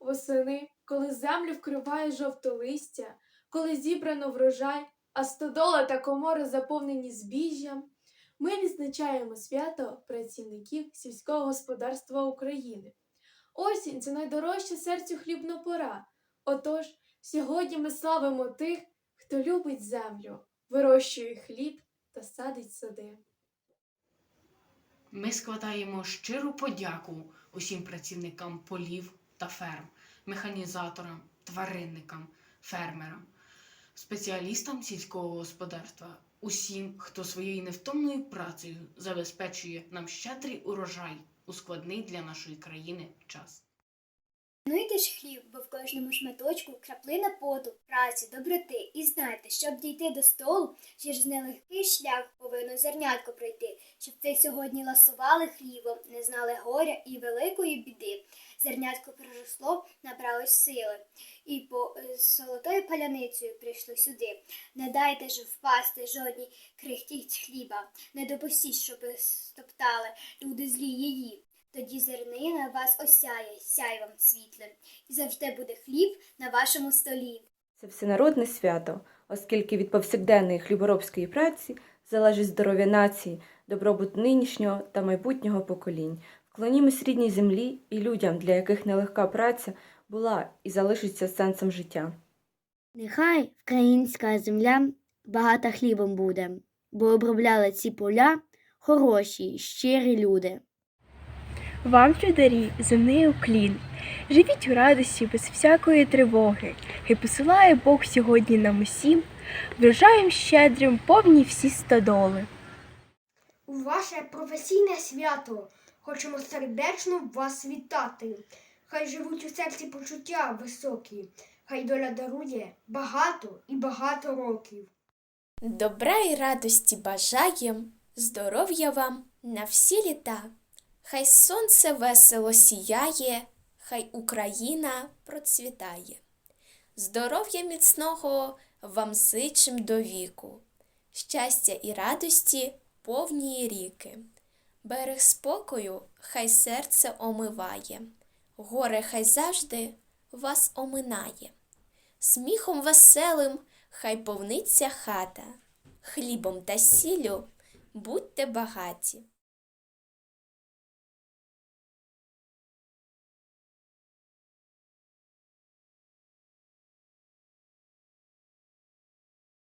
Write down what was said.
восени, коли землю вкриває жовте листя, коли зібрано врожай, а стодола та комори заповнені збіжжям, ми відзначаємо свято працівників сільського господарства України. Осінь це найдорожча серцю хлібна пора. Отож, сьогодні ми славимо тих, хто любить землю, вирощує хліб та садить сади. Ми складаємо щиру подяку усім працівникам полів та ферм, механізаторам, тваринникам, фермерам, спеціалістам сільського господарства, усім, хто своєю невтомною працею забезпечує нам щедрий урожай у складний для нашої країни час. Цінуйте ж хліб, бо в кожному шматочку краплина поту, праці, доброти. І знайте, щоб дійти до столу, через нелегкий шлях повинно зернятко пройти, щоб ви сьогодні ласували хлібом, не знали горя і великої біди. Зернятко проросло, набралось сили, і по е, золотою паляницею прийшло сюди. Не дайте ж впасти жодній крихтіть хліба, не допустіть, щоб стоптали люди злі її. Тоді зернина вас осяє сяйвом світлим, і завжди буде хліб на вашому столі. Це всенародне свято, оскільки від повсякденної хліборобської праці залежить здоров'я нації, добробут нинішнього та майбутнього поколінь. Вклонімось рідній землі і людям, для яких нелегка праця була і залишиться сенсом життя. Нехай українська земля багата хлібом буде, бо обробляли ці поля хороші, щирі люди. Вам чударі земний уклін. Живіть у радості без всякої тривоги. Хай посилає Бог сьогодні нам усім, врожаєм щедрим повні всі стодоли. У ваше професійне свято хочемо сердечно вас вітати. Хай живуть у серці почуття високі, хай доля дарує багато і багато років. Добра і радості бажаєм, здоров'я вам на всі літа. Хай сонце весело сіяє, хай Україна процвітає. Здоров'я міцного вам зичим до віку, щастя і радості повні ріки. Берег спокою хай серце омиває, горе хай завжди вас оминає. Сміхом веселим хай повниться хата, хлібом та сіллю будьте багаті.